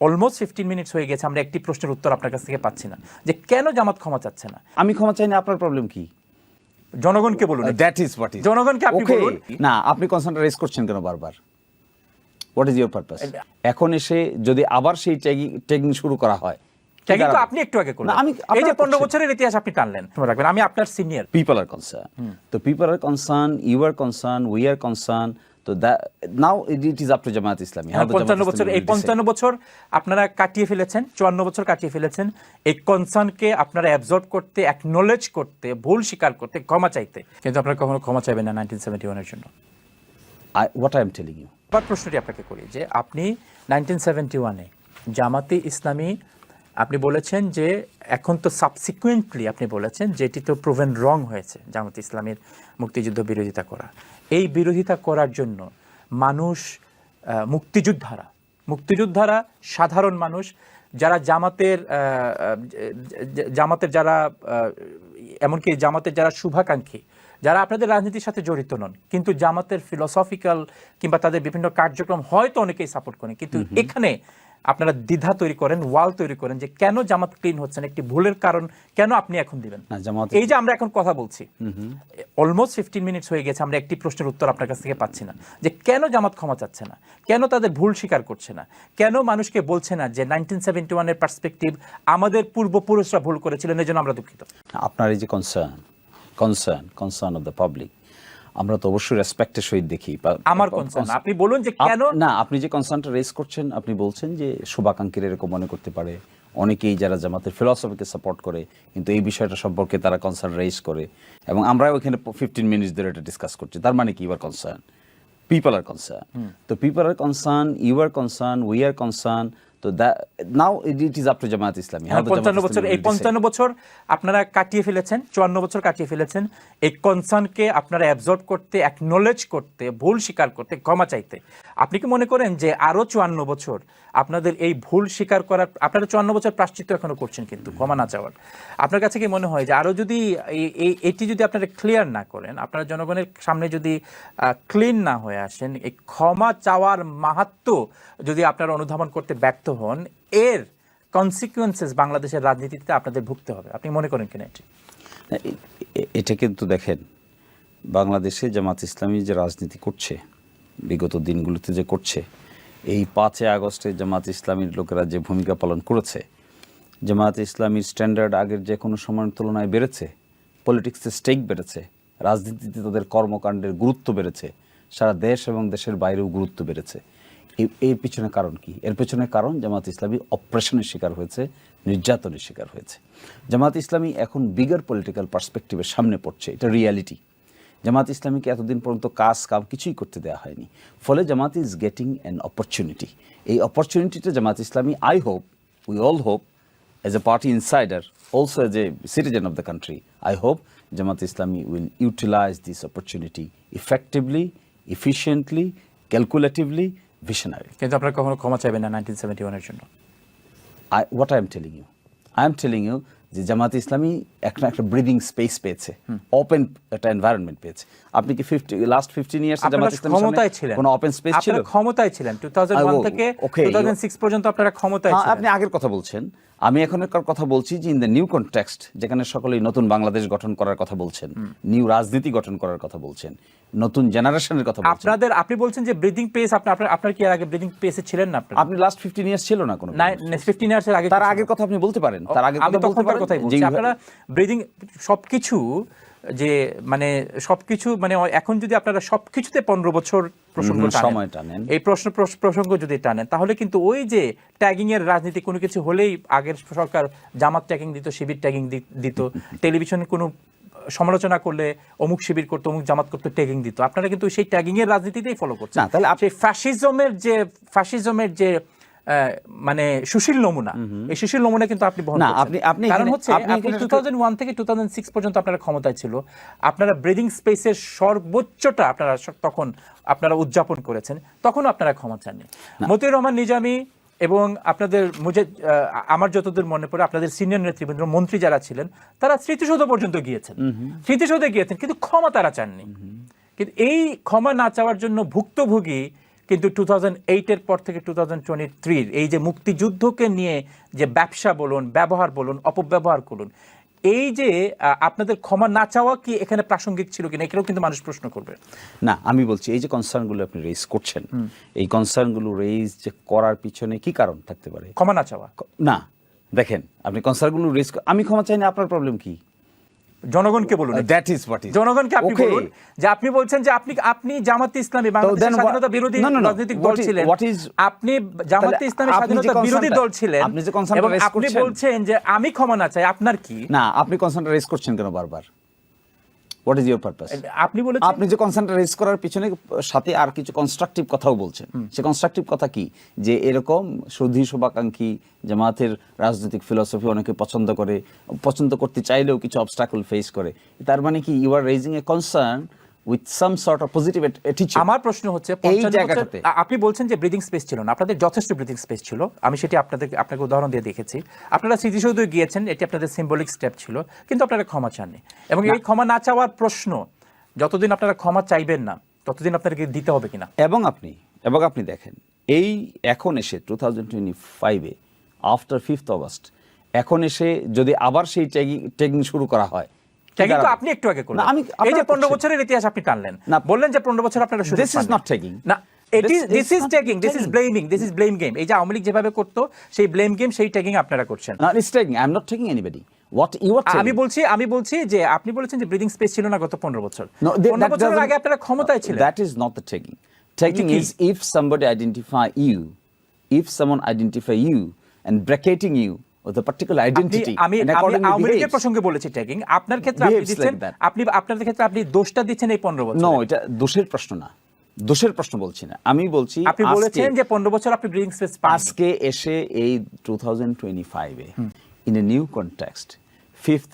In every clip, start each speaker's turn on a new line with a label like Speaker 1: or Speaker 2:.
Speaker 1: Almost fifteen minutes হয়ে গেছে আমরা একটি প্রশ্নের উত্তর আপনার কাছ থেকে পাচ্ছি না। যে কেন জামাত ক্ষমা চাচ্ছে না?
Speaker 2: আমি ক্ষমা চাই না আপনার প্রবলেম কি?
Speaker 1: জনগণকে বলুন
Speaker 2: দ্যাট ইজ হোয়াট ইজ
Speaker 1: জনগণকে আপনি বলুন।
Speaker 2: না আপনি কনসার্নটা রেজ করছেন কেন বারবার? হোয়াট ইজ ইউর পারপাস এখন এসে যদি আবার সেই ট্যাগিং শুরু করা হয়
Speaker 1: ট্যাগিং তো আপনি একটু আগে করলেন।
Speaker 2: আমি-
Speaker 1: এই যে
Speaker 2: আপনারা
Speaker 1: পনেরো
Speaker 2: করছেন।
Speaker 1: বছরের ইতিহাস আপনি টানলেন মনে রাখবেন। আমি আপনার সিনিয়র
Speaker 2: পিপল আর কনসার্ন তো people are concern you are concern we are concerned. Now it, it is up to Jamaat Islami.
Speaker 1: পঞ্চান্ন বছর এই. পঞ্চান্ন বছর আপনারা কাটিয়ে ফেলেছেন চুয়ান্ন বছর কাটিয়ে ফেলেছেন এই কনসার্নকে আপনারা অ্যাবজর্ব করতে অ্যাকনোলেজ করতে ভুল স্বীকার করতে ক্ষমা চাইতে কিন্তু আপনারা কখনো ক্ষমা চাইবেন না নাইনটিন সেভেন্টি ওয়ানের জন্য
Speaker 2: I, what I am telling you.
Speaker 1: আবার প্রশ্নটি আপনাকে করি যে আপনি নাইনটিন সেভেন্টি ওয়ানে জামাতে ইসলামী আপনি বলেছেন যে এখন তো সাবসিকুয়েন্টলি আপনি বলেছেন যে এটি তো প্রুভেন রং হয়েছে জামাত ইসলামের মুক্তিযুদ্ধ বিরোধিতা করা। এই বিরোধিতা করার জন্য মানুষ মুক্তিযোদ্ধারা মুক্তিযোদ্ধারা সাধারণ মানুষ যারা জামাতের জামাতের যারা এমনকি জামাতের যারা শুভাকাঙ্ক্ষী যারা আপনাদের রাজনীতির সাথে জড়িত নন কিন্তু জামাতের ফিলোসফিক্যাল কিংবা তাদের বিভিন্ন কার্যক্রম হয়তো অনেকেই সাপোর্ট করেন কিন্তু এখানে আপনারা দ্বিধা তৈরি করেন ওয়াল তৈরি করেন যে কেন জামাত ক্লিন হচ্ছেন একটি ভুলের কারণ কেন আপনি এখন দিবেন? এই যে আমরা এখন কথা বলছি অলমোস্ট ফিফটিন মিনিটস হয়ে গেছে আমরা একটি প্রশ্নের উত্তর আপনার কাছ থেকে পাচ্ছি না। যে কেন জামাত ক্ষমা চাচ্ছে না? কেন তাদের ভুল স্বীকার করছে না? কেন মানুষকে বলছে না যে নাইনটিন সেভেন্টি ওয়ানের পার্সপেক্টিভ আমাদের পূর্বপুরুষরা ভুল করেছিলেন এই জন্য আমরা দুঃখিত?
Speaker 2: আপনার এই যে concern concern concern of the public আমরা তো অবশ্যই রেসপেক্টের সহিত দেখি।
Speaker 1: আমার কনসার্ন আপনি বলুন যে কেন
Speaker 2: না আপনি যে কনসার্নটা রেজ করছেন আপনি বলছেন যে শুভাকাঙ্ক্ষীরা এরকম মনে করতে পারে। অনেকেই যারা জামাতের ফিলসফিকে সাপোর্ট করে কিন্তু এই বিষয়টা সম্পর্কে তারা কনসার্ন রেজ করে। এবং আমরা ওইখানে ফিফটিন মিনিটস ধরে এটা ডিসকাস করছি। তার মানে কি? Your concern people are concern তো people are concern you are concern we are concern তো now it is up to Jamaat Islami
Speaker 1: পঞ্চান্ন বছর এই পঞ্চান্ন বছর আপনারা কাটিয়ে ফেলেছেন চুয়ান্ন বছর কাটিয়ে ফেলেছেন। এই কনসার্নকে আপনারা অ্যাবজর্ব করতে অ্যাকনোলেজ করতে ভুল স্বীকার করতে ক্ষমা চাইতে। আপনি কি মনে করেন যে আরও চুয়ান্ন বছর আপনাদের এই ভুল স্বীকার করার আপনারা চুয়ান্ন বছর প্রাশ্চিত্য এখনও করছেন কিন্তু ক্ষমা না চাওয়ার। আপনার কাছে কি মনে হয় যে আরও যদি এই- এই এটি যদি আপনারা ক্লিয়ার না করেন আপনারা জনগণের সামনে যদি ক্লিন না হয়ে আসেন এই ক্ষমা চাওয়ার মাহাত্ম যদি আপনারা অনুধাবন করতে ব্যর্থ হন এর কনসিকুয়েন্সেস বাংলাদেশের রাজনীতিতে আপনাদের ভুগতে হবে। আপনি মনে করেন কিনা এটি?
Speaker 2: এটা কিন্তু দেখেন, বাংলাদেশে জামাত ইসলামী যে রাজনীতি করছে, বিগত দিনগুলোতে যে করছে, এই পাঁচই আগস্টে জামাত ইসলামীর লোকেরা যে ভূমিকা পালন করেছে, জামাত ইসলামীর স্ট্যান্ডার্ড আগের যে কোনো সময়ের তুলনায় বেড়েছে পলিটিক্সের স্টেক বেড়েছে, রাজনীতিতে তাদের কর্মকাণ্ডের গুরুত্ব বেড়েছে, সারা দেশ এবং দেশের বাইরেও গুরুত্ব বেড়েছে। এর পিছনে কারণ কি? এর পেছনে কারণ জামাত ইসলামী অপারেশনের শিকার হয়েছে নির্যাতনের শিকার হয়েছে। জামাত ইসলামী এখন বিগার পলিটিক্যাল পার্সপেক্টিভের সামনে পড়ছে এটা রিয়ালিটি জামাত ইসলামীকে এতদিন পর্যন্ত কাজ কাম কিছুই করতে দেওয়া হয়নি। ফলে Jamaat is getting an opportunity এই অপরচুনিটিটা Jamaat Islami I hope we all hope as a party insider also as a citizen of the country I hope Jamaat Islami will utilise this opportunity effectively, efficiently, calculatively, visionary.
Speaker 1: কিন্তু আপনারা কখনো ক্ষমা চাইবেন না nineteen seventy ওয়ানের জন্য।
Speaker 2: I, what I am telling you, I am telling you যে জামাত ইসলামী একটা একটা ব্রিদিং স্পেস পেয়েছে। ওপেন একটা এনভায়রনমেন্ট পেয়েছে। আপনি কি ফিফটি লাস্ট ফিফটিন ইয়ার্স
Speaker 1: আপনারা
Speaker 2: জামাত ইসলামী
Speaker 1: ক্ষমতায় ছিলেন।
Speaker 2: কোনো ওপেন স্পেস ছিল?
Speaker 1: আপনারা ক্ষমতায় ছিলেন। টু থাউজেন্ড ওয়ান
Speaker 2: ও,
Speaker 1: থেকে
Speaker 2: okay,
Speaker 1: টু থাউজেন্ড সিক্স পর্যন্ত আপনারা ক্ষমতায়
Speaker 2: হ্যাঁ,
Speaker 1: ছিলেন।
Speaker 2: আপনি আগের কথা বলছেন। আমি এখনকার কথা বলছি যে ইন দ্য নিউ কনটেক্সট যেখানে সকলেই নতুন বাংলাদেশ গঠন করার কথা বলছেন নিউ রাজনীতি গঠন করার কথা বলছেন নতুন জেনারেশনের কথা
Speaker 1: আপনাদের আপনি বলছেন যে ব্রিদিং পেস আপনি আপনার- আপনার কি আগে ব্রিদিং পেসে ছিলেন না
Speaker 2: আপনি লাস্ট ফিফটিন ইয়ার্স ছিল না কোনো
Speaker 1: ফিফটিন ইয়ার্স এর আগে
Speaker 2: তার আগের কথা আপনি বলতে পারেন তার
Speaker 1: আগে
Speaker 2: কথা বলতে পারেন?
Speaker 1: কথাই বলছি। আপনারা ব্রিদিং সবকিছু যে মানে সবকিছু মানে এখন যদি আপনারা সবকিছুতে পনেরো বছর প্রসঙ্গ
Speaker 2: সময় টানেন।
Speaker 1: এই প্রশ্ন প্রসঙ্গ যদি টানেন তাহলে কিন্তু ওই যে ট্যাগিং এর রাজনীতি কোনো কিছু হলেই আগের সরকার জামাত ট্যাগিং দিত শিবির ট্যাগিং দিত টেলিভিশনে কোনো সমালোচনা করলে অমুক শিবির করতো অমুক জামাত করতো ট্যাগিং দিত আপনারা কিন্তু সেই ট্যাগিং এর রাজনীতিতেই ফলো করছেন
Speaker 2: না, তাহলে
Speaker 1: আপনি ফ্যাসিজমের যে ফ্যাসিজমের যে মানে সুশীল নমুনা। এই সুশীল নমুনা কিন্তু আপনি বহন
Speaker 2: না, আপনি- আপনি
Speaker 1: কারণ হচ্ছে
Speaker 2: আপনি
Speaker 1: আপনি
Speaker 2: এখানে
Speaker 1: টু থাউজেন্ড ওয়ান থেকে টু থাউজেন্ড সিক্স পর্যন্ত আপনারা ক্ষমতায় ছিল। আপনারা ব্রিদিং স্পেসের সর্বোচ্চটা আপনারা তখন আপনারা উদযাপন করেছেন। তখনও আপনারা ক্ষমা চাননি মতিউর রহমান নিজামী এবং আপনাদের মুজে আমার যতদূর মনে পড়ে আপনাদের সিনিয়র নেতৃবৃন্দ মন্ত্রী যারা ছিলেন তারা স্মৃতিসৌধ পর্যন্ত গিয়েছেন। স্মৃতিসৌধে গিয়েছেন কিন্তু ক্ষমা তারা চাননি। কিন্তু এই ক্ষমা না চাওয়ার জন্য ভুক্তভোগী কিন্তু টু থাউজেন্ড এইটের পর থেকে টু থাউজেন্ড টোয়েন্টি থ্রির এই যে মুক্তিযুদ্ধকে নিয়ে যে ব্যবসা বলুন ব্যবহার বলুন অপব্যবহার করুন এই যে আপনাদের ক্ষমা না চাওয়া কি এখানে প্রাসঙ্গিক ছিল কিনা? এখানেও কিন্তু মানুষ প্রশ্ন করবে।
Speaker 2: না আমি বলছি এই যে কনসার্নগুলো আপনি রেজ করছেন এই কনসার্নগুলো রেজ যে করার পিছনে কি কারণ থাকতে পারে?
Speaker 1: ক্ষমা না চাওয়া।
Speaker 2: না দেখেন আপনি কনসার্নগুলো রেজ আমি ক্ষমা চাই না আপনার প্রবলেম কি?
Speaker 1: জনগণকে বলুন।
Speaker 2: দ্যাট ইজ হোয়াট ইজ
Speaker 1: জনগণকে আপনি বলুন যে আপনি বলছেন যে আপনি আপনি জামাতে ইসলামী বাংলাদেশের স্বাধীনতা বিরোধী. রাজনৈতিক দল ছিলেন। আপনি জামাতে ইসলামী স্বাধীনতা বিরোধী দল ছিলেন
Speaker 2: আপনি যে কনসার্ন
Speaker 1: আপনি বলছেন যে আমি ক্ষমা না চাই আপনার কি?
Speaker 2: না আপনি কনসার্ন রেজ করছেন কেন বারবার? হোয়াট ইজ ইউর পারপাস
Speaker 1: আপনি বলেছেন
Speaker 2: আপনি যে কনসেন্টটা রেজ করার পিছনে সাথে আর কিছু কনস্ট্রাকটিভ কথাও বলছেন। সে কনস্ট্রাকটিভ কথা কি? যে এরকম সুধী শুভাকাঙ্ক্ষী জামাতের রাজনৈতিক ফিলসফি অনেকে পছন্দ করে পছন্দ করতে চাইলেও কিছু অবস্টাকল ফেস করে তার মানে কি you are raising a concern with some sort of positive attitude
Speaker 1: আমার প্রশ্ন হচ্ছে
Speaker 2: এই জায়গাটাতে।
Speaker 1: আপনি বলছেন যে ব্রিদিং স্পেস ছিল না। আপনাদের যথেষ্ট ব্রিদিং স্পেস ছিল। আমি সেটি আপনাদের আপনাকে উদাহরণ দিয়ে দেখেছি। আপনারা স্মৃতিসৌধে গিয়েছেন এটি আপনাদের সিম্বলিক স্টেপ ছিল কিন্তু আপনারা ক্ষমা চাননি। এবং এই ক্ষমা না চাওয়ার প্রশ্ন যতদিন আপনারা ক্ষমা চাইবেন না ততদিন আপনাদেরকে দিতে হবে কিনা?
Speaker 2: এবং আপনি এবং আপনি দেখেন এই এখন এসে টু থাউজেন্ড টোয়েন্টি ফাইভে আফটার ফিফথ অগস্ট এখন এসে যদি আবার সেই ট্যাগিং শুরু করা হয়
Speaker 1: ট্যাগিং তো আপনি একটু আগে করলেন।
Speaker 2: আমি
Speaker 1: এই যে
Speaker 2: আপনারা
Speaker 1: পনেরো
Speaker 2: করছেন।
Speaker 1: বছরের ইতিহাস আপনি টানলেন।
Speaker 2: না।
Speaker 1: বললেন যে পনেরো বছর আপনারা। না this is tagging this is blaming this is blame game এই যে আওয়ামী লীগ যেভাবে করতো সেই ব্লেম গেম সেই ট্যাগিং আপনারা করছেন।
Speaker 2: না it's tagging I am not taking anybody what you are
Speaker 1: আমি বলছি আমি বলছি যে আপনি বলেছেন যে ব্রিদিং স্পেস ছিল না গত বছর।
Speaker 2: Doesn't-
Speaker 1: আগে আপনারা ক্ষমতায় ছিলেন।
Speaker 2: With a particular identity
Speaker 1: আমি আওয়ামী লীগের প্রসঙ্গে বলেছি ট্যাগিং আপনার ক্ষেত্রে আপনি দিচ্ছেন আপনি আপনাদের ক্ষেত্রে আপনি দোষটা দিচ্ছেন এই পনেরো বছর।
Speaker 2: No, এটা দোষের প্রশ্ন না। দোষের প্রশ্ন বলছি না। আমি বলছি
Speaker 1: আপনি
Speaker 2: আজকে-
Speaker 1: বলেছেন যে পনেরো বছর আপনি ব্রিদিং স্পেস
Speaker 2: আজকে এসে এই ইন এ নিউ কনটেক্সট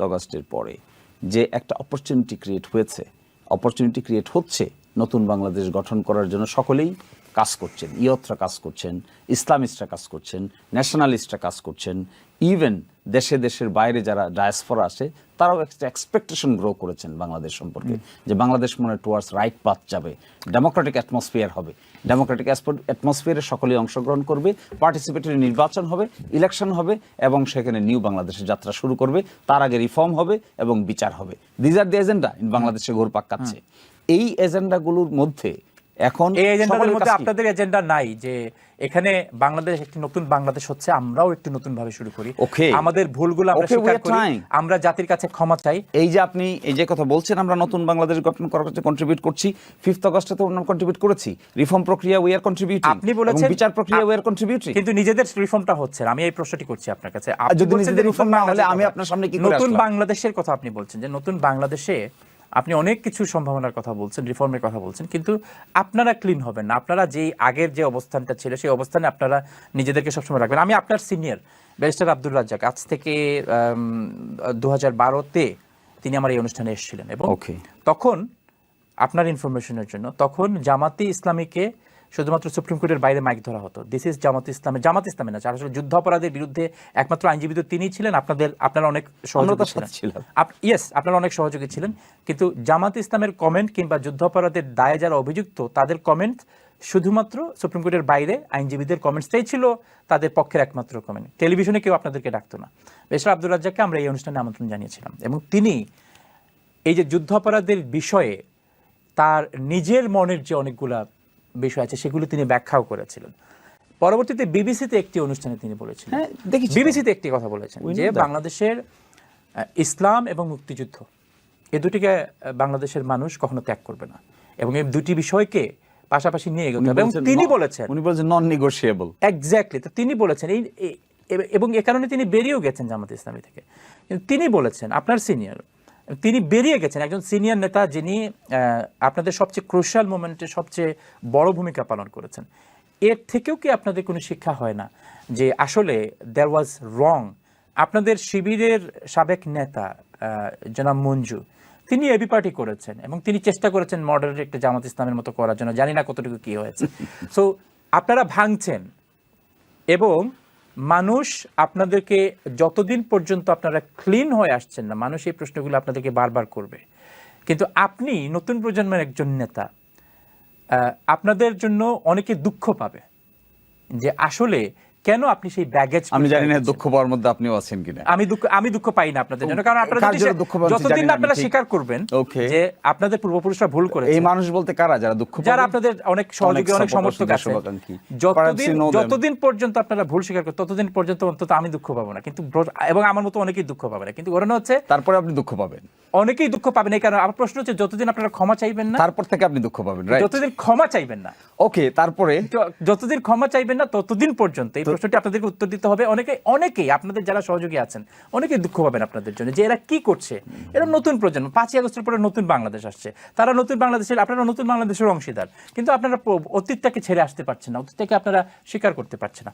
Speaker 2: অগস্টের পরে যে একটা অপরচুনিটি ক্রিয়েট হয়েছে অপরচুনিটি ক্রিয়েট হচ্ছে নতুন বাংলাদেশ গঠন করার জন্য সকলেই কাজ করছেন ইয়তরা কাজ করছেন ইসলামিস্টরা কাজ করছেন ন্যাশনালিস্টরা কাজ করছেন ইভেন দেশে দেশের বাইরে যারা ডায়াসফরা আসে তারাও একটা এক্সপেকটেশন গ্রো করেছেন বাংলাদেশ সম্পর্কে যে বাংলাদেশ মনে টুয়ার্ডস রাইট পাথ যাবে। ডেমোক্রেটিক অ্যাটমসফিয়ার হবে। ডেমোক্রেটিক অ্যাটমসফিয়ারে সকলেই অংশগ্রহণ করবে পার্টিসিপেটরি নির্বাচন হবে ইলেকশন হবে এবং সেখানে নিউ বাংলাদেশের যাত্রা শুরু করবে তার আগে রিফর্ম হবে এবং বিচার হবে। These are the agenda in বাংলাদেশে ঘুরপাক কাচ্ছে এই এজেন্ডাগুলোর মধ্যে এখন
Speaker 1: এই এজেন্ডার মধ্যে আপনাদের এজেন্ডা নাই যে এখানে বাংলাদেশ একটি নতুন বাংলাদেশ হচ্ছে আমরাও একটু নতুন ভাবে শুরু করি. আমাদের ভুলগুলো আমরা স্বীকার করি। আমরা জাতির কাছে ক্ষমা চাই।
Speaker 2: এই যে আপনি এই যে কথা বলছেন আমরা নতুন বাংলাদেশ গঠন করার কাছে কন্ট্রিবিউট করছি। ফিফথ অগস্টে তো আমরা কন্ট্রিবিউট করেছি। রিফর্ম প্রক্রিয়া উই আর কন্ট্রিবিউটিং
Speaker 1: আপনি বলেছেন
Speaker 2: বিচার প্রক্রিয়া উই আর কন্ট্রিবিউটিং
Speaker 1: কিন্তু নিজেদের রিফর্মটা হচ্ছে। আমি এই প্রশ্নটি করছি আপনার কাছে। আপনি
Speaker 2: যদি নিজেদের reform না হলে আমি আপনার সামনে কি
Speaker 1: নতুন বাংলাদেশের কথা আপনি বলছেন যে নতুন বাংলাদেশে আপনি অনেক কিছু সম্ভাবনার কথা বলছেন রিফর্মের কথা বলছেন কিন্তু আপনারা ক্লিন হবেন না। আপনারা যেই আগের যে অবস্থানটা ছিল সেই অবস্থানে আপনারা নিজেদেরকে সবসময় রাখবেন। আমি আপনার সিনিয়র ব্যারিস্টার আব্দুল রাজ্জাক। আজ থেকে দু হাজার বারোতে তিনি আমার এই অনুষ্ঠানে এসেছিলেন এবং. তখন আপনার ইনফরমেশনের জন্য তখন জামাতি ইসলামীকে শুধুমাত্র সুপ্রিম কোর্টের বাইরে মাইক ধরা হতো। দিস ইজ জামাত ইসলামে জামাত ইসলামে না আসলে যুদ্ধ অপরাধের বিরুদ্ধে একমাত্র আইনজীবী তো তিনিই ছিলেন আপনাদের আপনারা অনেক সহযোগী
Speaker 2: তার
Speaker 1: ছিলেন। ইয়েস আপনারা অনেক সহযোগী ছিলেন কিন্তু জামাত ইসলামের কমেন্ট কিংবা যুদ্ধ অপরাধের দায়ে যারা অভিযুক্ত তাদের কমেন্ট শুধুমাত্র সুপ্রিম কোর্টের বাইরে আইনজীবীদের কমেন্টসটাই ছিল তাদের পক্ষের একমাত্র কমেন্ট টেলিভিশনে কেউ আপনাদেরকে ডাকতো না। বেশর আব্দুল রাজ্জাককে আমরা এই অনুষ্ঠানে আমন্ত্রণ জানিয়েছিলাম। এবং তিনি এই যে যুদ্ধাপরাধের বিষয়ে তার নিজের মনের যে অনেকগুলা বিষয় আছে সেগুলো তিনি ব্যাখ্যাও করেছিলেন। পরবর্তীতে বিবিসিতে একটি অনুষ্ঠানে তিনি বলেছিলেন।
Speaker 2: হ্যাঁ।
Speaker 1: বিবিসিতে একটি কথা বলেছেন যে বাংলাদেশের ইসলাম এবং মুক্তিযুদ্ধ এ দুটিকে বাংলাদেশের মানুষ কখনো ত্যাগ করবে না। এবং এই দুটি বিষয়কে পাশাপাশি নিয়ে এগোতে হবে। এবং তিনি বলেছেন
Speaker 2: উনি বলেছেন নন নেগোশিয়েবল
Speaker 1: এক্স্যাক্টলি তো তিনি বলেছেন এই এবং এ কারণে তিনি বেরিয়েও গেছেন জামাত ইসলামী থেকে। কিন্তু তিনি বলেছেন আপনার সিনিয়র তিনি বেরিয়ে গেছেন। একজন সিনিয়র নেতা যিনি আপনাদের সবচেয়ে ক্রুশাল মোমেন্টে সবচেয়ে বড় ভূমিকা পালন করেছেন। এর থেকেও কি আপনাদের কোনো শিক্ষা হয় না যে আসলে দেয়ার ওয়াজ রং আপনাদের শিবিরের সাবেক নেতা জনাব মঞ্জু তিনি এবি পার্টি করেছেন এবং তিনি চেষ্টা করেছেন মডারেট একটা জামাত ইসলামের মতো করার জন্য। জানি না কতটুকু কি হয়েছে। সো আপনারা ভাঙছেন এবং মানুষ আপনাদেরকে যতদিন পর্যন্ত আপনারা ক্লিন হয়ে আসছেন না, মানুষ এই প্রশ্নগুলো আপনাদেরকে বারবার করবে। কিন্তু আপনি নতুন প্রজন্মের একজন নেতা আপনাদের জন্য অনেকে দুঃখ পাবে যে আসলে কেন আপনি সেই ব্যাগেজ
Speaker 2: আমি জানি না দুঃখ পাওয়ার মধ্যে আপনিও আছেন কিনা।
Speaker 1: আমি দুঃখ আমি দুঃখ পাই না আপনাদের জন্য কারণ আপনারা যতদিন আপনারা স্বীকার করবেন যে আপনাদের পূর্বপুরুষরা ভুল করেছে।
Speaker 2: এই মানুষ বলতে কারা? যারা দুঃখ
Speaker 1: যারা আপনাদের অনেক সহযোগী অনেক সমর্থক আছে। যতদিন. যতদিন পর্যন্ত আপনারা ভুল স্বীকার করেন ততদিন পর্যন্ত অন্তত আমি দুঃখ পাবো না। কিন্তু এবং আমার মতো অনেকেই দুঃখ পাবে না। কিন্তু ঘটনা হচ্ছে
Speaker 2: তারপরে আপনি দুঃখ পাবেন।
Speaker 1: অনেকেই দুঃখ পাবেন এই কারণে। আমার প্রশ্ন হচ্ছে যতদিন আপনারা ক্ষমা চাইবেন না
Speaker 2: তারপর থেকে আপনি দুঃখ পাবেন
Speaker 1: যতদিন ক্ষমা চাইবেন না।
Speaker 2: ওকে তারপরে
Speaker 1: যতদিন ক্ষমা চাইবেন না ততদিন পর্যন্ত এই প্রশ্নটি আপনাদেরকে উত্তর দিতে হবে। অনেকে, অনেকেই, আপনাদের যারা সহযোগী আছেন, অনেকেই দুঃখ পাবেন আপনাদের জন্য যে এরা কি করছে। এরা নতুন প্রজন্ম, পাঁচই আগস্টের পরে নতুন বাংলাদেশ আসছে। তারা নতুন বাংলাদেশের আপনারা নতুন বাংলাদেশের অংশীদার। কিন্তু আপনারা অতীতটাকে ছেড়ে আসতে পারছেন না, অতীতটাকে আপনারা স্বীকার করতে পারছেন না।